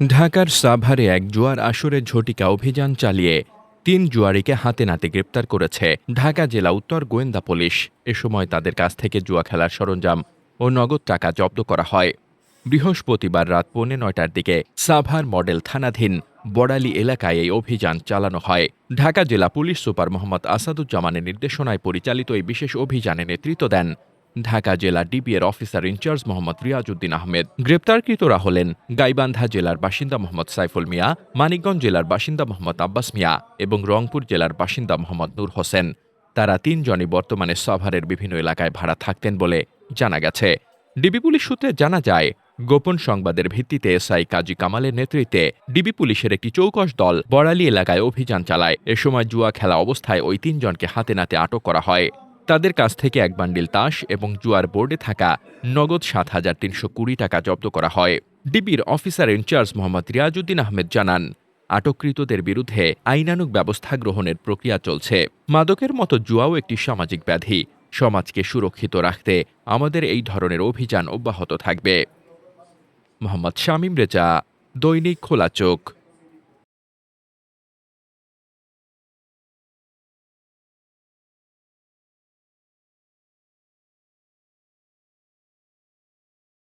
ঢাকার সাভারে এক জুয়ার আসরে ঝটিকা অভিযান চালিয়ে তিন জুয়ারিকে হাতে নাতে গ্রেপ্তার করেছে ঢাকা জেলা উত্তর গোয়েন্দা পুলিশ। এ সময় তাদের কাছ থেকে জুয়া খেলার সরঞ্জাম ও নগদ টাকা জব্দ করা হয়। বৃহস্পতিবার রাত পৌনে নয়টার দিকে সাভার মডেল থানাধীন বড়ালি এলাকায় এই অভিযান চালানো হয়। ঢাকা জেলা পুলিশ সুপার মোহাম্মদ আসাদুজ্জামানের নির্দেশনায় পরিচালিত এই বিশেষ অভিযানে নেতৃত্ব দেন ঢাকা জেলা ডিবিএর officer in charge Mohammad Riazuddin Ahmed. গ্রেপ্তারকৃতরা হলেন গাইবান্ধা জেলার বাসিন্দা মোহাম্মদ সাইফুল মিয়া, মানিকগঞ্জ জেলার বাসিন্দা মোহাম্মদ আব্বাস মিয়া এবং রংপুর জেলার বাসিন্দা মোহাম্মদ নূর হোসেন। তারা তিনজনই বর্তমানে সভারের বিভিন্ন এলাকায় ভাড়া থাকতেন বলে জানা গেছে। ডিবি পুলিশ সূত্রে জানা যায়, গোপন সংবাদের ভিত্তিতে এসআই কাজী কামালের নেতৃত্বে ডিবি পুলিশের একটি চৌকশ দল বড়ালি এলাকায় অভিযান চালায়। এ সময় জুয়া খেলা অবস্থায় ওই তিনজনকে হাতে নাতে আটক করা হয়। তাদের কাছ থেকে এক বান্ডিল তাস এবং জুয়ার বোর্ডে থাকা নগদ সাত হাজার তিনশো কুড়ি টাকা জব্দ করা হয়। ডিবির officer in charge Mohammad Riazuddin Ahmed জানান, আটককৃতদের বিরুদ্ধে আইনানুগ ব্যবস্থা গ্রহণের প্রক্রিয়া চলছে। মাদকের মতো জুয়াও একটি সামাজিক ব্যাধি। সমাজকে সুরক্ষিত রাখতে আমাদের এই ধরনের অভিযান অব্যাহত থাকবে। মোহাম্মদ শামীম রেজা, দৈনিক খোলা চোখ।